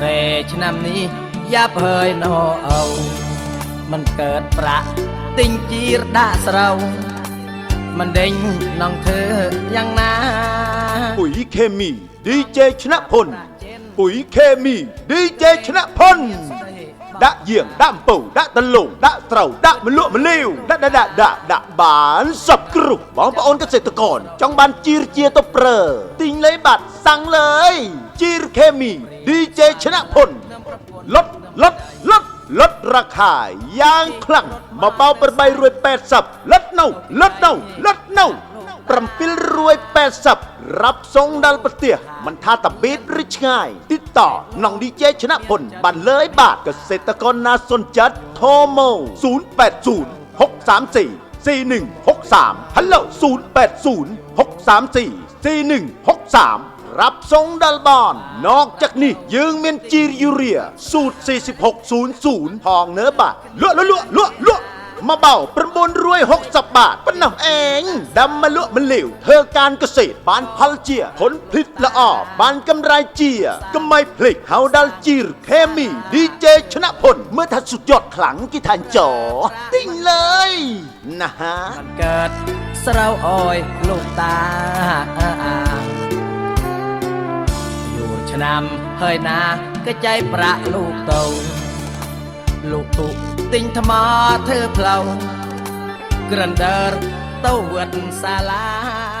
ស្រែឆ្នាំនេះយ៉ាប់ហើយណោអោមិនកើតប្រាក់ទិញជីរដាក់ស្រោមិនដេញនងធ្វើយ៉ាងណាពុយខេមី DJ ឆ្នាក់ហ៊ុនពុយខេមី DJ ឆ្នាក់ហ៊ុន ដាក់យាងដាក់អំពៅដាក់ដលងដាក់ត្រូវដាក់មលក់មលាវដាក់ដាក់ដាក់ដាក់ដាក់បានសពគ្រប់បងប្អូនកសិករ ចង់បានជីរជាទៅប្រើទិញលេបាត់សាំងលើយជីរខេមី DJ ឈ្នះផុនលុតលុតលុតលុតរាខាយ៉ាងខ្លាំងមកបោ880លុតនៅលុតនៅលុតនៅ ปรำพิลร่ ruai ซับรับทรงดัลปเตียมันท่าตะเบิดริชง่าย ติดต่อน้องดีเจชนะพลบันเลยบาทเกษตรกรนาสนจัดโทโม 080 634 4163 ฮัลโหล 080 634 4163 รับทรงดัลบอน นอกจากนี้ยืงเมีนจีริยูเรีย สูตร 4600 ทองเนื้อบาทลวดลวลวลว มาเบา ประมูลรวย 60บาทปนหเองดำมะลุมะเหลวเธอการเกษตรบานพัลเจีย ผลผลิตละออบานกำไรเจียกำไมพลิกเฮาดัลจีรเคมี ดีเจชนะพลเมื่อทัดสุดยอดขลังกิทานจอ ติ้งเลย นะฮะมันเกิดสราอ้อยลูกตาอยู่ชนำเฮยนาก็ใจประลูกเตา លោកទុទិញថ្មធ្វើផ្លូវ Grander ទៅវត្តសាលា